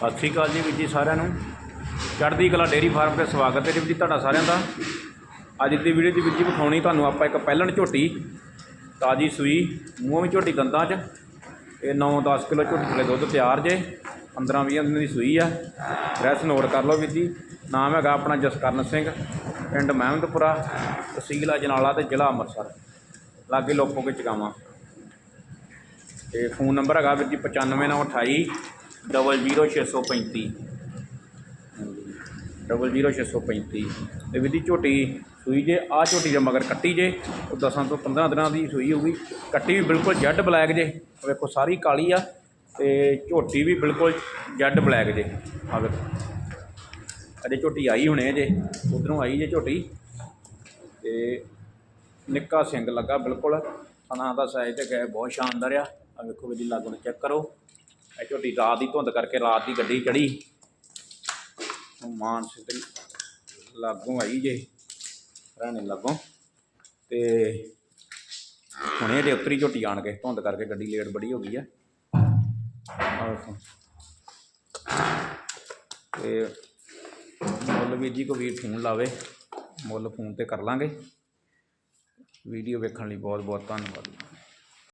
ਸਤਿ ਸ਼੍ਰੀ ਅਕਾਲ ਜੀ ਵੀਰ ਜੀ ਸਾਰਿਆਂ ਨੂੰ। ਚੜ੍ਹਦੀ ਕਲਾ ਡੇਅਰੀ ਫਾਰਮ ਤੇ ਸਵਾਗਤ ਹੈ ਜੀ ਵੀਰ ਜੀ ਤੁਹਾਡਾ ਸਾਰਿਆਂ ਦਾ। ਅੱਜ ਦੀ ਵੀਡੀਓ ਦੀ ਵੀਰ ਜੀ ਵਿਖਾਉਣੀ ਤੁਹਾਨੂੰ ਆਪਾਂ ਇੱਕ ਪਹਿਲਣ ਝੋਟੀ, ਤਾਜੀ ਸੂਈ, ਮੂੰਹੋਂ ਵੀ ਝੋਟੀ ਦੰਦਾਂ 'ਚ। ਇਹ 9-10 ਕਿਲੋ ਝੋਟੀ ਥਲੇ ਦੁੱਧ ਤਿਆਰ ਜੇ 15-20 ਦਿਨ ਦੀ ਸੂਈ ਆ। ਐਡਰੈਸ ਨੋਟ ਕਰ ਲਓ ਵੀਰ ਜੀ। ਨਾਮ ਹੈਗਾ ਆਪਣਾ ਜਸਕਰਨ ਸਿੰਘ, ਪਿੰਡ ਮਹਿਮਦਪੁਰਾ, ਤਹਿਸੀਲ ਅਜਨਾਲਾ ਤੇ ਜ਼ਿਲ੍ਹਾ ਅੰਮ੍ਰਿਤਸਰ। ਲਾਗੇ ਲੋਕੋ ਕੇ ਚਗਾਵਾਂ। ਤੇ ਫੋਨ ਨੰਬਰ ਹੈਗਾ ਵੀਰ ਜੀ 95928 00635 00635 ਤੇ ਵੀਰ ਦੀ ਝੋਟੀ ਸੂਈ ਜੇ ਆ ਝੋਟੀ ਦੇ ਮਗਰ ਕੱਟੀ ਜੇ, ਉਹ 10 ਤੋਂ 15 ਦਿਨਾਂ ਦੀ ਸੂਈ ਹੋਊਗੀ। ਕੱਟੀ ਵੀ ਬਿਲਕੁਲ ਜੈਡ ਬਲੈਕ ਜੇ। ਵੇਖੋ, ਸਾਰੀ ਕਾਲੀ ਆ। ਤੇ ਝੋਟੀ ਵੀ ਬਿਲਕੁਲ ਜੈਡ ਬਲੈਕ ਜੇ। ਆ ਵੇਖੋ। ਅਜੇ ਝੋਟੀ ਆਈ ਹੁਣੇ ਜੇ। ਉਧਰੋਂ ਆਈ ਜੇ ਝੋਟੀ। ਤੇ ਨਿੱਕਾ ਸਿੰਘ ਲੱਗਾ ਬਿਲਕੁਲ। ਥਣਾ ਦਾ ਸਾਈਜ਼ ਤੇ ਗਏ, ਬਹੁਤ ਸ਼ਾਨਦਾਰ ਆ। ਆ ਵੇਖੋ ਵੀ ਜੀ, ਲਾਗੋਂ ਚੈੱਕ ਕਰੋ। ਇਹ ਝੋਟੀ ਰਾਤ ਦੀ ਧੁੰਦ ਕਰਕੇ ਰਾਤ ਦੀ ਗੱਡੀ ਚੜੀ। ਮਾਨ ਸਿੰਘ ਲਾਗੋਂ ਆਈ ਜੇ ਰਹਿਣੇ ਲਾਗੋਂ। ਤੇ ਹੁਣੇ ਦੇ ਉੱਤਰੀ ਝੋਟੀ ਆਣ ਕੇ ਧੁੰਦ ਕਰਕੇ ਗੱਡੀ ਲੇਟ ਬੜੀ ਹੋ ਗਈ ਆ। ਆਹ ਵੇਖੋ ਤੇ ਮੁੱਲ ਵੀਰ ਜੀ ਕੋ ਵੀਰ ਫੋਨ ਲਾਵੇ, ਮੁੱਲ ਫੋਨ ਤੇ ਕਰ ਲਾਂਗੇ। ਵੀਡੀਓ ਵੇਖਣ ਲਈ ਬਹੁਤ ਬਹੁਤ ਧੰਨਵਾਦ।